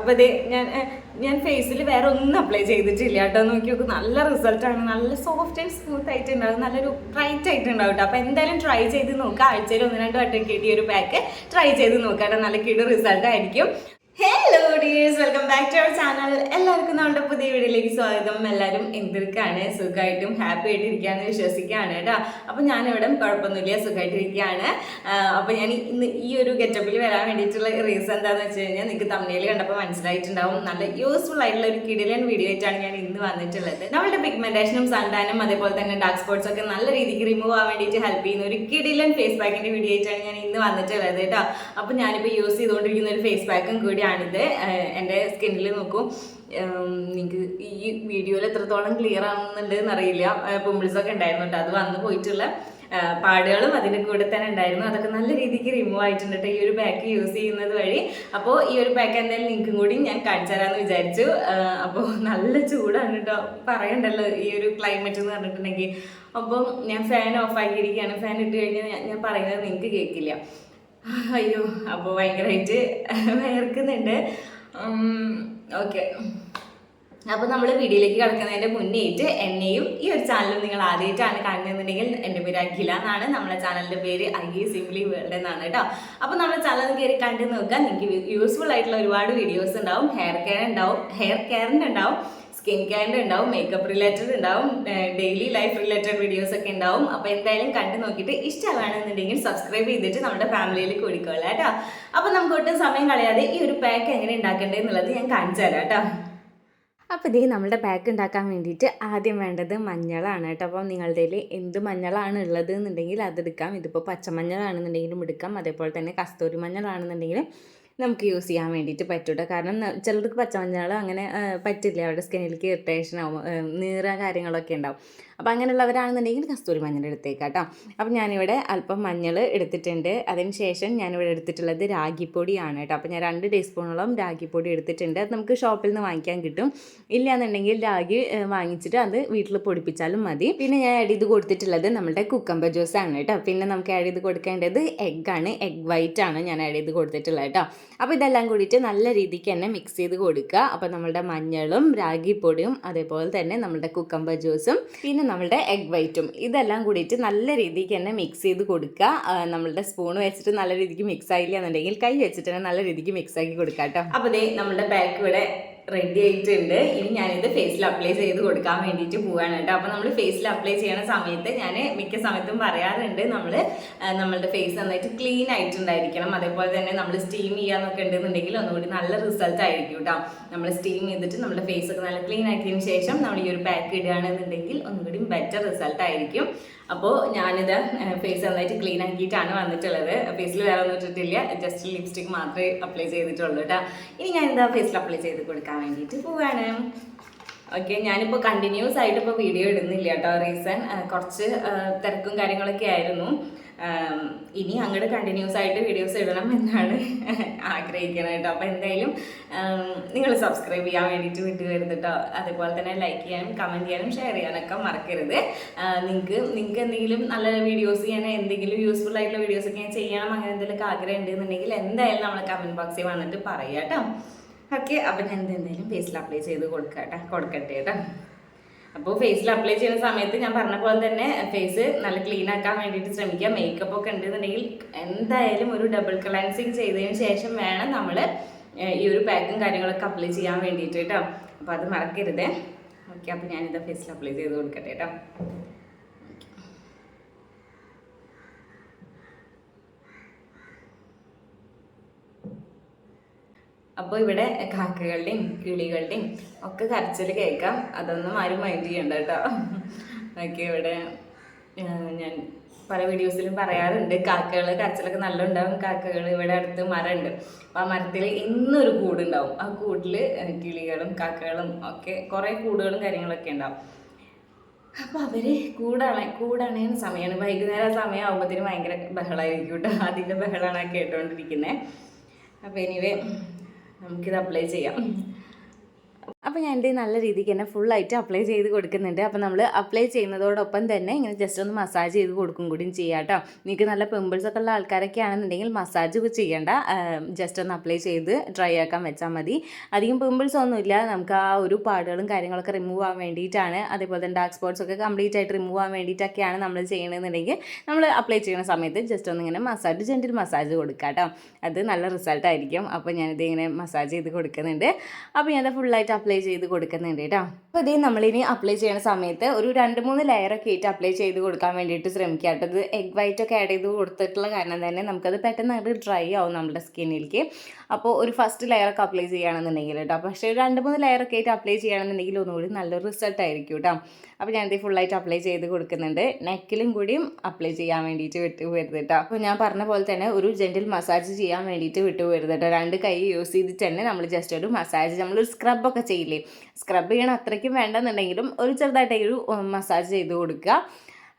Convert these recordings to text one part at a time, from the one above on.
അപ്പോൾ ഇത് ഞാൻ ഞാൻ ഫേസിൽ വേറെ ഒന്നും അപ്ലൈ ചെയ്തിട്ടില്ല കേട്ടോ. നോക്കി നോക്ക് നല്ല റിസൾട്ടാണ് നല്ല സോഫ്റ്റ് ആൻഡ് സ്മൂത്ത് ആയിട്ട് ഉണ്ടാവും നല്ലൊരു ബ്രൈറ്റ് ആയിട്ട് ഉണ്ടാവും കേട്ടോ. അപ്പോൾ എന്തായാലും ട്രൈ ചെയ്ത് നോക്കുക ആഴ്ചയിൽ ഒന്ന് രണ്ട് വട്ടം കിട്ടിയ ഒരു പാക്ക് ട്രൈ ചെയ്ത് നോക്കുക നല്ല കിടു റിസൾട്ട് ആയിരിക്കും. Hello dears welcome back to our channel എല്ലാവർക്കും നമ്മുടെ പുതിയ വീഡിയോയിലേക്ക് സ്വാഗതം. എല്ലാവരും എന്തൊക്കെയാണ് സുഖമായിട്ടും ഹാപ്പി ആയിട്ട് ഇരിക്കുകയാണെന്ന് വിശ്വസിക്കുകയാണ് കേട്ടോ. അപ്പോൾ ഞാനിവിടെ കുഴപ്പമൊന്നുമില്ല സുഖമായിട്ടിരിക്കുകയാണ്. അപ്പോൾ ഞാൻ ഇന്ന് ഈ ഒരു ഗെറ്റപ്പിൽ വരാൻ വേണ്ടിയിട്ടുള്ള റീസൺ എന്താണെന്ന് വെച്ച് കഴിഞ്ഞാൽ നിങ്ങൾക്ക് തമിഴിൽ കണ്ടപ്പോൾ മനസ്സിലായിട്ടുണ്ടാവും. നല്ല യൂസ്ഫുൾ ആയിട്ടുള്ള ഒരു കിടിലൻ വീഡിയോ ആയിട്ടാണ് ഞാൻ ഇന്ന് വന്നിട്ടുള്ളത്. നമ്മളുടെ പിഗ്മെന്റേഷനും സൺടാനും അതേപോലെ തന്നെ ഡാർക്ക് സ്പോട്ട്സ് ഒക്കെ നല്ല രീതിക്ക് റിമൂവ് ആവാൻ വേണ്ടിയിട്ട് ഹെൽപ്പ് ചെയ്യുന്ന ഒരു കിടിലൻ ഫേസ് പാക്കിന്റെ വീഡിയോ ആയിട്ടാണ് ഞാൻ ഇന്ന് വന്നിട്ടുള്ളത് കേട്ടോ. അപ്പോൾ ഞാനിപ്പോൾ യൂസ് ചെയ്തുകൊണ്ടിരിക്കുന്ന ഒരു ഫേസ് പാക്കും കൂടിയാണിത് ഏഹ് എന്റെ സ്കിന്നിൽ നോക്കും. നിങ്ങൾക്ക് ഈ വീഡിയോയിൽ എത്രത്തോളം ക്ലിയർ ആവുന്നുണ്ട് എന്നറിയില്ല പിമ്പിൾസ് ഒക്കെ ഉണ്ടായിരുന്നു കേട്ടോ. അത് വന്നു പോയിട്ടുള്ള പാടുകളും അതിന്റെ കൂടെ തന്നെ ഉണ്ടായിരുന്നു. അതൊക്കെ നല്ല രീതിക്ക് റിമൂവ് ആയിട്ടുണ്ട് ഈ ഒരു പാക്ക് യൂസ് ചെയ്യുന്നത് വഴി. അപ്പോൾ ഈ ഒരു പാക്ക് എന്തായാലും നിങ്ങൾക്കും കൂടി ഞാൻ കാണിച്ചു തരാമെന്ന് വിചാരിച്ചു. അപ്പോൾ നല്ല ചൂടാണ് കേട്ടോ. പറയണ്ടല്ലോ ഈ ഒരു ക്ലൈമറ്റ് എന്ന് പറഞ്ഞിട്ടുണ്ടെങ്കിൽ. അപ്പം ഞാൻ ഫാൻ ഓഫ് ആക്കിയിരിക്കുകയാണ്. ഫാൻ ഇട്ട് കഴിഞ്ഞാൽ ഞാൻ പറയുന്നത് നിങ്ങൾക്ക് കേൾക്കില്ല. അയ്യോ അപ്പോൾ ഭയങ്കരമായിട്ട് വയർക്കുന്നുണ്ട്. ഓക്കെ അപ്പോൾ നമ്മൾ വീഡിയോയിലേക്ക് കിടക്കുന്നതിന്റെ മുന്നേറ്റ് എന്നെയും ഈ ഒരു ചാനലും നിങ്ങൾ ആദ്യമായിട്ടാണ് കാണുന്നതെന്നുണ്ടെങ്കിൽ എന്റെ പേര് അഖില എന്നാണ്. നമ്മുടെ ചാനലിന്റെ പേര് ഐ സിംപ്ലി വേൾഡ് എന്നാണ് കേട്ടോ. അപ്പോൾ നമ്മുടെ ചാനൽ കയറി കണ്ടു നോക്കുക. നിങ്ങൾക്ക് യൂസ്ഫുൾ ആയിട്ടുള്ള ഒരുപാട് വീഡിയോസ് ഉണ്ടാവും. ഹെയർ കെയർ ഉണ്ടാവും. ഹെയർ കെയറിന്റെ ഉണ്ടാവും. സ്കിൻ കെയറിന്റെ ഉണ്ടാവും മേക്കപ്പ് റിലേറ്റഡ് ഉണ്ടാവും ഡെയിലി ലൈഫ് റിലേറ്റഡ് വീഡിയോസ് ഒക്കെ ഉണ്ടാവും. അപ്പോൾ എന്തായാലും കണ്ടു നോക്കിയിട്ട് ഇഷ്ടമാണെന്നുണ്ടെങ്കിൽ സബ്സ്ക്രൈബ് ചെയ്തിട്ട് നമ്മുടെ ഫാമിലിയിൽ കൂടിക്കോളാം കേട്ടോ. അപ്പോൾ നമുക്ക് ഒട്ടും സമയം കളയാതെ ഈ ഒരു പാക്ക് എങ്ങനെ ഉണ്ടാക്കേണ്ടത് എന്നുള്ളത് ഞാൻ കാണിച്ചു തരാം കേട്ടോ. അപ്പോൾ ഇതേ നമ്മുടെ പാക്ക് ഉണ്ടാക്കാൻ വേണ്ടിയിട്ട് ആദ്യം വേണ്ടത് മഞ്ഞളാണ് കേട്ടോ. അപ്പോൾ നിങ്ങളുടെ കയ്യിൽ എന്ത് മഞ്ഞളാണ് ഉള്ളത് എന്നുണ്ടെങ്കിൽ അതെടുക്കാം ഇതിപ്പോൾ പച്ചമഞ്ഞളാണെന്നുണ്ടെങ്കിലും എടുക്കാം. അതേപോലെ തന്നെ കസ്തൂരി മഞ്ഞളാണെന്നുണ്ടെങ്കിലും നമുക്ക് യൂസ് ചെയ്യാൻ വേണ്ടിയിട്ട് പറ്റൂട്ടോ. കാരണം ചിലർക്ക് പച്ചമഞ്ഞൾ അങ്ങനെ പറ്റില്ല. അവരുടെ സ്കിന്നിലേക്ക് ഇറിറ്റേഷൻ ആവും. നീറ കാര്യങ്ങളൊക്കെ ഉണ്ടാവും. അപ്പോൾ അങ്ങനെയുള്ളവരാണെന്നുണ്ടെങ്കിൽ കസ്തൂരി മഞ്ഞൾ എടുത്തേക്കാം കേട്ടോ. അപ്പോൾ ഞാനിവിടെ അല്പം മഞ്ഞൾ എടുത്തിട്ടുണ്ട്. അതിന് ശേഷം ഞാനിവിടെ എടുത്തിട്ടുള്ളത് രാഗിപ്പൊടിയാണ് കേട്ടോ. അപ്പോൾ ഞാൻ രണ്ട് ടീസ്പൂണോളം രാഗിപ്പൊടി എടുത്തിട്ടുണ്ട്. അത് നമുക്ക് ഷോപ്പിൽ നിന്ന് വാങ്ങിക്കാൻ കിട്ടും. ഇല്ലാന്നുണ്ടെങ്കിൽ രാഗി വാങ്ങിച്ചിട്ട് അത് വീട്ടിൽ പൊടിപ്പിച്ചാലും മതി. പിന്നെ ഞാൻ ആഡ് ചെയ്ത് കൊടുത്തിട്ടുള്ളത് നമ്മുടെ കുക്കമ്പ ജ്യൂസാണ് കേട്ടോ. പിന്നെ നമുക്ക് ആഡ് ചെയ്ത് കൊടുക്കേണ്ടത് എഗ്ഗാണ് എഗ് വൈറ്റ് ആണ് ഞാൻ ആഡ് ചെയ്ത് കൊടുത്തിട്ടുള്ളത് കേട്ടോ. അപ്പോൾ ഇതെല്ലാം കൂടിയിട്ട് നല്ല രീതിക്ക് തന്നെ മിക്സ് ചെയ്ത് കൊടുക്കുക. അപ്പോൾ നമ്മുടെ മഞ്ഞളും രാഗിപ്പൊടിയും അതേപോലെ തന്നെ നമ്മുടെ കുക്കമ്പ ജ്യൂസും പിന്നെ നമ്മുടെ എഗ് വൈറ്റും ഇതെല്ലാം കൂടിയിട്ട് നല്ല രീതിക്ക് തന്നെ മിക്സ് ചെയ്ത് കൊടുക്കുക. നമ്മളുടെ സ്പൂൺ വെച്ചിട്ട് നല്ല രീതിക്ക് മിക്സ് ആയില്ല എന്നുണ്ടെങ്കിൽ കൈ വെച്ചിട്ട് തന്നെ നല്ല രീതിക്ക് മിക്സ് ആക്കി കൊടുക്കാം കേട്ടോ. അപ്പോൾ നമ്മുടെ ബാക്ക് ഇവിടെ റെഡി ആയിട്ടുണ്ട്. ഇനി ഞാനിത് ഫേസിൽ അപ്ലൈ ചെയ്ത് കൊടുക്കാൻ വേണ്ടിയിട്ട് പോവാണ് കേട്ടോ. അപ്പോൾ നമ്മൾ ഫേസിൽ അപ്ലൈ ചെയ്യണ സമയത്ത് ഞാൻ മിക്ക സമയത്തും പറയാറുണ്ട് നമ്മൾ നമ്മളുടെ ഫേസ് നന്നായിട്ട് ക്ലീൻ ആയിട്ടുണ്ടായിരിക്കണം. അതേപോലെ തന്നെ നമ്മൾ സ്റ്റീം ചെയ്യാന്നൊക്കെ ഉണ്ടെന്നുണ്ടെങ്കിൽ ഒന്നുകൂടി നല്ല റിസൾട്ട് ആയിരിക്കും കേട്ടോ. നമ്മൾ സ്റ്റീം ചെയ്തിട്ട് നമ്മുടെ ഫേസ് ഒക്കെ നല്ല ക്ലീൻ ആക്കിയതിന് ശേഷം നമ്മൾ ഈ ഒരു പാക്ക് ഇടുകയാണെന്നുണ്ടെങ്കിൽ ഒന്നുകൂടി ബെറ്റർ റിസൾട്ട് ആയിരിക്കും. അപ്പോൾ ഞാനിത് ഫേസ് നന്നായിട്ട് ക്ലീൻ ആക്കിയിട്ടാണ് വന്നിട്ടുള്ളത്. ഫേസിൽ വേറെ ഒന്നും ഇട്ടിട്ടില്ല. ജസ്റ്റ് ലിപ്സ്റ്റിക് മാത്രമേ അപ്ലൈ ചെയ്തിട്ടുള്ളൂ കേട്ടോ ഇനി ഞാൻ എന്താ ഫേസിൽ അപ്ലൈ ചെയ്ത് കൊടുക്കാൻ വേണ്ടിയിട്ട് പോവാണ്. ഓക്കെ ഞാനിപ്പോൾ കണ്ടിന്യൂസ് ആയിട്ട് ഇപ്പോൾ വീഡിയോ ഇടുന്നില്ല കേട്ടോ റീസൺ കുറച്ച് തിരക്കും കാര്യങ്ങളൊക്കെ ആയിരുന്നു. ഇനി അങ്ങോട്ട് കണ്ടിന്യൂസ് ആയിട്ട് വീഡിയോസ് ഇടണം എന്നാണ് ആഗ്രഹിക്കുന്നത് കേട്ടോ അപ്പോൾ എന്തായാലും നിങ്ങൾ സബ്സ്ക്രൈബ് ചെയ്യാൻ വേണ്ടിയിട്ട് വീട്ടിൽ വരുന്നത് കേട്ടോ അതുപോലെ തന്നെ ലൈക്ക് ചെയ്യാനും കമന്റ് ചെയ്യാനും ഷെയർ ചെയ്യാനൊക്കെ മറക്കരുത്. നിങ്ങൾക്ക് നിങ്ങൾക്ക് എന്തെങ്കിലും നല്ല വീഡിയോസ് ചെയ്യാൻ എന്തെങ്കിലും യൂസ്ഫുൾ ആയിട്ടുള്ള വീഡിയോസ് ഒക്കെ ഞാൻ ചെയ്യണം അങ്ങനെ എന്തെങ്കിലുമൊക്കെ ആഗ്രഹം ഉണ്ടെന്നുണ്ടെങ്കിൽ എന്തായാലും നമ്മൾ കമന്റ് ബോക്സിൽ വന്നിട്ട് പറയാം കേട്ടോ ഓക്കെ അപ്പം ഞാൻ എന്തായാലും ഫേസിൽ അപ്ലൈ ചെയ്ത് കൊടുക്കാം കേട്ടോ കൊടുക്കട്ടെ കേട്ടോ അപ്പോൾ ഫേസിൽ അപ്ലൈ ചെയ്യുന്ന സമയത്ത് ഞാൻ പറഞ്ഞ പോലെ തന്നെ ഫേസ് നല്ല ക്ലീൻ ആക്കാൻ വേണ്ടിയിട്ട് ശ്രമിക്കുക. മേക്കപ്പ് ഒക്കെ ഉണ്ടെന്നുണ്ടെങ്കിൽ എന്തായാലും ഒരു ഡബിൾ ക്ലൻസിങ് ചെയ്തതിന് ശേഷം വേണം നമ്മൾ ഈ ഒരു പാക്കും കാര്യങ്ങളൊക്കെ അപ്ലൈ ചെയ്യാൻ വേണ്ടിയിട്ട് കേട്ടോ. അപ്പോൾ അത് മറക്കരുത്. ഓക്കെ അപ്പോൾ ഞാനിത് ഫേസിൽ അപ്ലൈ ചെയ്ത് കൊടുക്കട്ടെ കേട്ടോ. അപ്പോൾ ഇവിടെ കാക്കകളുടെയും കിളികളുടെയും ഒക്കെ കരച്ചിൽ കേൾക്കാം. അതൊന്നും ആരും മൈൻഡ് ചെയ്യണ്ട കേട്ടോ. ഓക്കെ ഇവിടെ ഞാൻ പല വീഡിയോസിലും പറയാറുണ്ട്. കാക്കകൾ കരച്ചിലൊക്കെ നല്ല ഉണ്ടാവും കാക്കകൾ ഇവിടെ അടുത്ത് മരമുണ്ട് അപ്പോൾ ആ മരത്തിൽ ഇന്നൊരു കൂടുണ്ടാവും. ആ കൂട്ടിൽ കിളികളും കാക്കകളും ഒക്കെ കുറേ കൂടുകളും കാര്യങ്ങളൊക്കെ ഉണ്ടാവും. അപ്പോൾ അവർ കൂടണ കൂടണയുന്ന സമയമാണ് വൈകുന്നേരം സമയം ആകുമ്പോഴത്തേനും ഭയങ്കര ബഹളമായിരിക്കും കേട്ടോ. അതിന്റെ ബഹളമാണ് കേട്ടുകൊണ്ടിരിക്കുന്നത് അപ്പോൾ എനിവേ നമുക്കിത് അപ്ലൈ ചെയ്യാം. അപ്പോൾ ഞാൻ എന്റെ നല്ല രീതിക്ക് തന്നെ ഫുള്ളായിട്ട് അപ്ലൈ ചെയ്ത് കൊടുക്കുന്നുണ്ട്. അപ്പോൾ നമ്മൾ അപ്ലൈ ചെയ്യുന്നതോടൊപ്പം തന്നെ ഇങ്ങനെ ജസ്റ്റ് ഒന്ന് മസാജ് ചെയ്ത് കൊടുക്കും കൂടിയും ചെയ്യാം കേട്ടോ നിങ്ങൾക്ക് നല്ല പിമ്പിൾസ് ഒക്കെ ഉള്ള ആൾക്കാരൊക്കെ ആണെന്നുണ്ടെങ്കിൽ മസാജ് ചെയ്യേണ്ട. ജസ്റ്റ് ഒന്ന് അപ്ലൈ ചെയ്ത് ഡ്രൈ ആക്കാൻ വെച്ചാൽ മതി. അധികം പിമ്പിൾസ് ഒന്നുമില്ല നമുക്ക് ആ ഒരു പാടുകളും കാര്യങ്ങളൊക്കെ റിമൂവ് ആവാൻ വേണ്ടിയിട്ടാണ്. അതേപോലെ തന്നെ ഡാർക്ക് സ്പോട്ട്സ് ഒക്കെ കംപ്ലീറ്റ് ആയിട്ട് റിമൂവ് ആവാൻ വേണ്ടിയിട്ടൊക്കെയാണ് നമ്മൾ ചെയ്യണമെന്നുണ്ടെങ്കിൽ നമ്മൾ അപ്ലൈ ചെയ്യുന്ന സമയത്ത് ജസ്റ്റ് ഒന്ന് ഇങ്ങനെ മസാജ് ജെന്റിൽ മസാജ് കൊടുക്കുക കേട്ടോ അത് നല്ല റിസൾട്ടായിരിക്കും അപ്പോൾ ഞാനിത് ഇങ്ങനെ മസാജ് ചെയ്ത് കൊടുക്കുന്നുണ്ട്. അപ്പോൾ ഞാനത് ഫുള്ളായിട്ട് അപ്ലൈ ചെയ്ത് കൊടുക്കുന്നുണ്ട് കേട്ടോ. അപ്പോൾ ഇതേ നമ്മളിനി അപ്ലൈ ചെയ്യുന്ന സമയത്ത് ഒരു രണ്ട് മൂന്ന് ലെയറൊക്കെ ആയിട്ട് അപ്ലൈ ചെയ്ത് കൊടുക്കാൻ വേണ്ടിയിട്ട് ശ്രമിക്കുക കേട്ടോ. ഇത് എഗ് വൈറ്റ് ഒക്കെ ആഡ് ചെയ്ത് കൊടുത്തിട്ടുള്ള കാരണം തന്നെ നമുക്കത് പെട്ടെന്ന് അത് ഡ്രൈ ആവും നമ്മുടെ സ്കിന്നിലേക്ക് അപ്പോൾ ഒരു ഫസ്റ്റ് ലെയറൊക്കെ അപ്ലൈ ചെയ്യുകയാണെന്നുണ്ടെങ്കിൽ കേട്ടോ. പക്ഷേ രണ്ട് മൂന്ന് ലെയറൊക്കെ ആയിട്ട് അപ്ലൈ ചെയ്യുകയാണെന്നുണ്ടെങ്കിൽ ഒന്നുകൂടി നല്ലൊരു റിസൾട്ട് ആയിരിക്കും കേട്ടോ. അപ്പോൾ ഞാനിത് ഫുള്ളായിട്ട് അപ്ലൈ ചെയ്ത് കൊടുക്കുന്നുണ്ട്. നെക്കിലും കൂടിയും അപ്ലൈ ചെയ്യാൻ വേണ്ടിയിട്ട് വിട്ടു പോരുത് കേട്ടോ അപ്പോൾ ഞാൻ പറഞ്ഞ പോലെ തന്നെ ഒരു ജെന്റിൽ മസാജ് ചെയ്യാൻ വേണ്ടിയിട്ട് വിട്ടു പോരുത് കേട്ടോ രണ്ട് കൈ യൂസ് ചെയ്തിട്ട് തന്നെ നമ്മൾ ജസ്റ്റ് ഒരു മസാജ് നമ്മളൊരു സ്ക്രബൊക്കെ ചെയ്യില്ലേ? സ്ക്രബ് ചെയ്യണം അത്രയ്ക്കും വേണ്ടെന്നുണ്ടെങ്കിലും ഒരു ചെറുതായിട്ട് ഒരു മസാജ് ചെയ്ത് കൊടുക്കുക.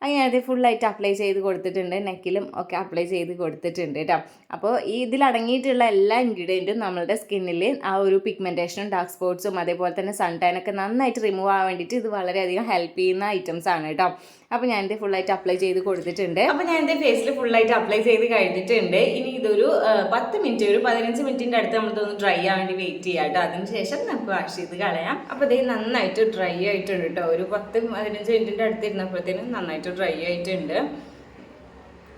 അങ്ങനെ അത് ഫുള്ളായിട്ട് അപ്ലൈ ചെയ്ത് കൊടുത്തിട്ടുണ്ട്. നെക്കിലും ഒക്കെ അപ്ലൈ ചെയ്ത് കൊടുത്തിട്ടുണ്ട് കേട്ടോ അപ്പോൾ ഈ ഇതിലടങ്ങിയിട്ടുള്ള എല്ലാ ഇൻഗ്രീഡിയന്റും നമ്മളുടെ സ്കിന്നിൽ ആ ഒരു പിഗ്മെന്റേഷനും ഡാർക്ക് സ്പോട്ട്സും അതേപോലെ തന്നെ സൺ ടൈനൊക്കെ നന്നായിട്ട് റിമൂവ് ആവാൻ വേണ്ടിയിട്ട് ഇത് വളരെയധികം ഹെൽപ്പ് ചെയ്യുന്ന ഐറ്റംസ് ആണ് കേട്ടോ അപ്പോൾ ഞാൻ ഫുൾ ആയിട്ട് അപ്ലൈ ചെയ്ത് കൊടുത്തിട്ടുണ്ട്. അപ്പോൾ ഞാൻ എന്റെ ഫേസിൽ ഫുൾ ആയിട്ട് അപ്ലൈ ചെയ്ത് കഴിഞ്ഞിട്ടുണ്ട്. ഇനി ഇതൊരു പത്ത് മിനിറ്റ് ഒരു പതിനഞ്ച് മിനിറ്റിന്റെ അടുത്ത് നമ്മളിതൊന്ന് ഡ്രൈ ആവാൻ വേണ്ടി വെയിറ്റ് ചെയ്യാം കേട്ടോ. അതിനുശേഷം നമുക്ക് വാഷ് ചെയ്ത് കളയാം. അപ്പോൾ ഇത് നന്നായിട്ട് ഡ്രൈ ആയിട്ടുണ്ട് കേട്ടോ. ഒരു പത്ത് പതിനഞ്ച് മിനിറ്റിന്റെ അടുത്ത് ഇരുന്നപ്പോഴത്തേനും നന്നായിട്ട് ഡ്രൈ ആയിട്ടുണ്ട്.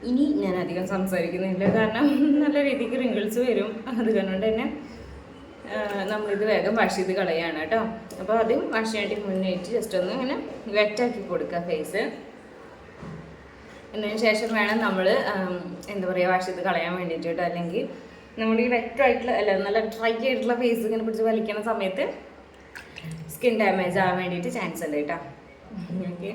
ഇനി ഞാൻ അധികം സംസാരിക്കുന്നില്ല. കാരണം നല്ല രീതിക്ക് റിങ്കിൾസ് വരും. അതുകൊണ്ട് തന്നെ നമ്മളിത് വേഗം വാഷ് ചെയ്ത് കളയാണ് കേട്ടോ. അപ്പോൾ ആദ്യം വാഷ് ചെയ്യാനായിട്ട് മുന്നേറ്റ് ജസ്റ്റ് ഒന്ന് ഇങ്ങനെ വെറ്റാക്കി കൊടുക്കുക ഫേസ് എന്നതിന് ശേഷം വേണം നമ്മൾ എന്താ പറയുക വാഷ് ചെയ്ത് കളയാൻ വേണ്ടിയിട്ട് കേട്ടോ. അല്ലെങ്കിൽ നമ്മൾ ഈ വെറ്റായിട്ടുള്ള അല്ല നല്ല ഡ്രൈ ആയിട്ടുള്ള ഫേസ് ഇങ്ങനെ പിടിച്ച് വലിക്കുന്ന സമയത്ത് സ്കിൻ ഡാമേജ് ആവാൻ വേണ്ടിയിട്ട് ചാൻസ് ഉണ്ട് കേട്ടോ. ഓക്കെ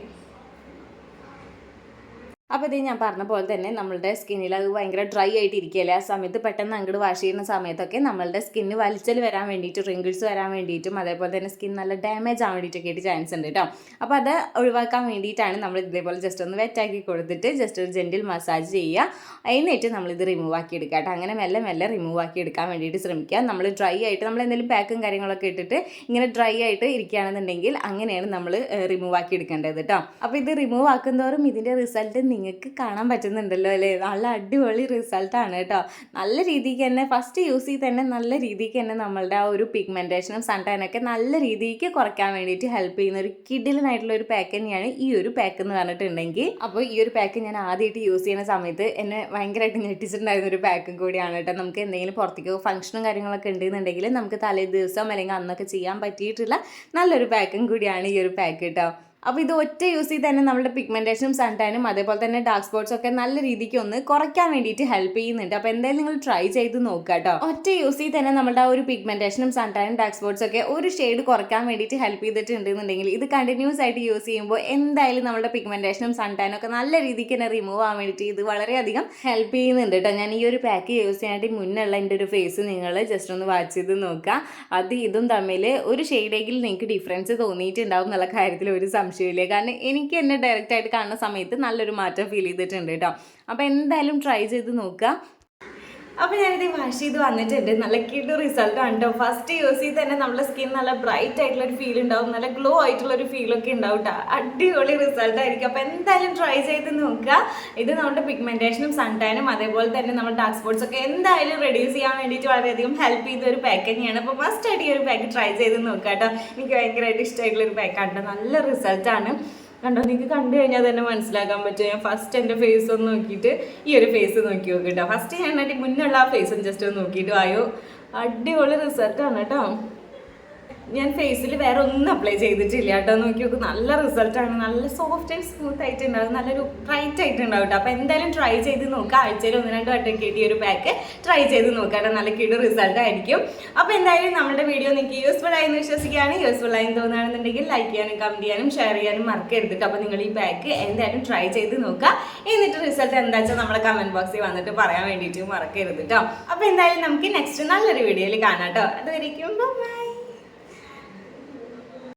അപ്പോൾ ഇത് ഞാൻ പറഞ്ഞ പോലെ തന്നെ നമ്മളുടെ സ്കിന്നിൽ അത് ഭയങ്കര ഡ്രൈ ആയിട്ട് ഇരിക്കുകയല്ലേ ആ സമയത്ത് പെട്ടെന്ന് അങ്ങോട്ട് വാഷ് ചെയ്യുന്ന സമയത്തൊക്കെ നമ്മളുടെ സ്കിന്ന് വലിച്ചൽ വരാൻ വേണ്ടിയിട്ട് റിങ്കിൾസ് വരാൻ വേണ്ടിയിട്ടും അതേപോലെ തന്നെ സ്കിൻ നല്ല ഡാമേജ് ആവാൻ വേണ്ടിയിട്ടൊക്കെ ആയിട്ട് ചാൻസ് ഉണ്ട് കേട്ടോ അപ്പോൾ അത് ഒഴിവാക്കാൻ വേണ്ടിയിട്ടാണ് നമ്മൾ ഇതേപോലെ ജസ്റ്റ് ഒന്ന് വെറ്റാക്കി കൊടുത്തിട്ട് ജസ്റ്റ് ഒരു ജെന്റിൽ മസാജ് ചെയ്യുക. എന്നിട്ട് നമ്മളിത് റിമൂവ് ആക്കി എടുക്കുക കേട്ടോ അങ്ങനെ മെല്ലെ മെല്ലെ റിമൂവ് ആക്കി എടുക്കാൻ വേണ്ടിയിട്ട് ശ്രമിക്കുക. നമ്മൾ ഡ്രൈ ആയിട്ട് നമ്മൾ എന്തെങ്കിലും പാക്കും കാര്യങ്ങളൊക്കെ ഇട്ടിട്ട് ഇങ്ങനെ ഡ്രൈ ആയിട്ട് ഇരിക്കുകയാണെന്നുണ്ടെങ്കിൽ അങ്ങനെയാണ് നമ്മൾ റിമൂവ് ആക്കി എടുക്കേണ്ടത് കേട്ടോ അപ്പോൾ ഇത് റിമൂവ് ആക്കുന്നതോറും ഇതിന്റെ റിസൾട്ട് നിങ്ങൾക്ക് കാണാൻ പറ്റുന്നുണ്ടല്ലോ അല്ലേ? നല്ല അടിപൊളി റിസൾട്ടാണ് കേട്ടോ. നല്ല രീതിക്ക് തന്നെ ഫസ്റ്റ് യൂസ് ചെയ്ത് തന്നെ നല്ല രീതിക്ക് തന്നെ നമ്മളുടെ ആ ഒരു പിഗ്മെന്റേഷനും സൺടൈനൊക്കെ നല്ല രീതിക്ക് കുറയ്ക്കാൻ വേണ്ടിയിട്ട് ഹെൽപ്പ് ചെയ്യുന്ന ഒരു കിഡിലനായിട്ടുള്ള ഒരു പാക്ക് തന്നെയാണ് ഈ ഒരു പാക്ക് എന്ന് പറഞ്ഞിട്ടുണ്ടെങ്കിൽ. അപ്പോൾ ഈ ഒരു പാക്ക് ഞാൻ ആദ്യമായിട്ട് യൂസ് ചെയ്യുന്ന സമയത്ത് എന്നെ ഭയങ്കരമായിട്ട് ഞെട്ടിച്ചിട്ടുണ്ടായിരുന്ന ഒരു പാക്കും കൂടിയാണ് കേട്ടോ. നമുക്ക് എന്തെങ്കിലും പുറത്തേക്ക് ഫംഗ്ഷനും കാര്യങ്ങളൊക്കെ ഉണ്ടെന്നുണ്ടെങ്കിൽ നമുക്ക് തലേ ദിവസം അല്ലെങ്കിൽ അന്നൊക്കെ ചെയ്യാൻ പറ്റിയിട്ടുള്ള നല്ലൊരു പാക്കും കൂടിയാണ് ഈ ഒരു പാക്ക് കേട്ടോ. അപ്പോൾ ഇത് ഒറ്റ യൂസ് ചെയ്ത് തന്നെ നമ്മുടെ പിഗ്മെന്റേഷനും സൺടാനും അതേപോലെ തന്നെ ഡാർക്ക് സ്പോട്ട്സ് ഒക്കെ നല്ല രീതിക്ക് ഒന്ന് കുറയ്ക്കാൻ വേണ്ടിയിട്ട് ഹെൽപ്പ് ചെയ്യുന്നുണ്ട്. അപ്പോൾ എന്തായാലും നിങ്ങൾ ട്രൈ ചെയ്ത് നോക്കുക കേട്ടോ. ഒറ്റ യൂസ് ചെയ്ത് തന്നെ നമ്മുടെ ആ ഒരു പിഗ്മെന്റേഷനും സൺടാനും ഡാർക്ക് സ്പോട്ട്സ് ഒക്കെ ഒരു ഷെയ്ഡ് കുറയ്ക്കാൻ വേണ്ടിയിട്ട് ഹെൽപ്പ് ചെയ്തിട്ടുണ്ടെന്നുണ്ടെങ്കിൽ ഇത് കണ്ടിന്യൂസ് ആയിട്ട് യൂസ് ചെയ്യുമ്പോൾ എന്തായാലും നമ്മുടെ പിഗ്മെന്റേഷനും സൺടാനും ഒക്കെ നല്ല രീതിക്ക് തന്നെ റിമൂവ് ആവാൻ വേണ്ടിയിട്ട് ഇത് വളരെയധികം ഹെൽപ്പ് ചെയ്യുന്നുണ്ട് കേട്ടോ. ഞാൻ ഈ ഒരു പാക്ക് യൂസ് ചെയ്യാനായിട്ട് മുന്നുള്ള എന്റെ ഒരു ഫേസ് നിങ്ങൾ ജസ്റ്റ് ഒന്ന് വാച്ച് ചെയ്ത് നോക്കുക. അത് ഇതും തമ്മിൽ ഒരു ഷെയ്ഡെങ്കിലും നിങ്ങൾക്ക് ഡിഫറൻസ് തോന്നിയിട്ടുണ്ടാവും എന്നുള്ള കാര്യത്തിൽ ഒരു സംശയമില്ല കാരണം എനിക്ക് എന്നെ ഡയറക്റ്റായിട്ട് കാണുന്ന സമയത്ത് നല്ലൊരു മാറ്റം ഫീൽ ചെയ്തിട്ടുണ്ട് കേട്ടോ അപ്പോൾ എന്തായാലും ട്രൈ ചെയ്ത് നോക്കുക. അപ്പോൾ ഞാനിത് വാഷ് ചെയ്ത് വന്നിട്ടുണ്ട്. നല്ല കിടു റിസൾട്ട് ആണ് കേട്ടോ ഫസ്റ്റ് യൂസ് ചെയ്ത് തന്നെ നമ്മുടെ സ്കിൻ നല്ല ബ്രൈറ്റ് ആയിട്ടുള്ള ഒരു ഫീൽ ഉണ്ടാവും. നല്ല ഗ്ലോ ആയിട്ടുള്ള ഒരു ഫീലൊക്കെ ഉണ്ടാവും കേട്ടോ അടിപൊളി റിസൾട്ട് ആയിരിക്കും. അപ്പോൾ എന്തായാലും ട്രൈ ചെയ്ത് നോക്കുക. ഇത് നമ്മുടെ പിഗ്മെന്റേഷനും സൺടാനും അതേപോലെ തന്നെ നമ്മുടെ ഡാർക്ക് സ്പോട്ട്സ് ഒക്കെ എന്തായാലും റെഡ്യൂസ് ചെയ്യാൻ വേണ്ടിയിട്ട് വളരെയധികം ഹെൽപ്പ് ചെയ്ത ഒരു പാക്ക് തന്നെയാണ്. അപ്പോൾ ഫസ്റ്റ് ആയിട്ട് ഈ ഒരു പാക്ക് ട്രൈ ചെയ്ത് നോക്കാം കേട്ടോ എനിക്ക് ഭയങ്കരമായിട്ട് ഇഷ്ടമായിട്ടുള്ള ഒരു പാക്കാണ് നല്ല റിസൾട്ടാണ് കണ്ടോ നിങ്ങൾക്ക് കണ്ടു കഴിഞ്ഞാൽ തന്നെ മനസ്സിലാക്കാൻ പറ്റും. ഞാൻ ഫസ്റ്റ് എന്റെ ഫേസ് ഒന്ന് നോക്കിയിട്ട് ഈ ഒരു ഫേസ് നോക്കി നോക്കിട്ടോ ഫസ്റ്റ് ഞാൻ മുന്നേ മുന്നുള്ള ആ ഫേസും ജസ്റ്റ് ഒന്ന് നോക്കിയിട്ട് ആയോ അടിപൊളി റിസൾട്ടാണ് കേട്ടോ ഞാൻ ഫേസിൽ വേറെ ഒന്നും അപ്ലൈ ചെയ്തിട്ടില്ല കേട്ടോ. നോക്കി നോക്ക് നല്ല റിസൾട്ടാണ് നല്ല സോഫ്റ്റ് ആൻഡ് സ്മൂത്ത് ആയിട്ട് ഉണ്ടാവും നല്ലൊരു ബ്രൈറ്റ് ആയിട്ട് ഉണ്ടാവും കേട്ടോ. അപ്പോൾ എന്തായാലും ട്രൈ ചെയ്ത് നോക്കുക ആഴ്ചയിൽ ഒന്ന് രണ്ട് വട്ടം കിട്ടിയ ഒരു പാക്ക് ട്രൈ ചെയ്ത് കേട്ടോ. നല്ല കിടു റിസൾട്ട് ആയിരിക്കും. അപ്പോൾ എന്തായാലും നമ്മുടെ വീഡിയോ നിങ്ങൾക്ക് യൂസ്ഫുൾ ആയി എന്ന് വിശ്വസിക്കുകയാണ്. യൂസ്ഫുൾ ആയി തോന്നുകയാണെന്നുണ്ടെങ്കിൽ ലൈക്ക് ചെയ്യാനും കമന്റ് ചെയ്യാനും ഷെയർ ചെയ്യാനും മറക്കരുതിട്ട് അപ്പോൾ നിങ്ങൾ ഈ പാക്ക് എന്തായാലും ട്രൈ ചെയ്ത് നോക്കുക. എന്നിട്ട് റിസൾട്ട് എന്താ വെച്ചാൽ നമ്മുടെ കമന്റ് ബോക്സിൽ വന്നിട്ട് പറയാൻ വേണ്ടിയിട്ട് മറക്കരുത് കേട്ടോ. അപ്പോൾ എന്തായാലും നമുക്ക് നെക്സ്റ്റ് നല്ലൊരു വീഡിയോയിൽ കാണാം കേട്ടോ. അതുവരെയ്ക്കും ബൈ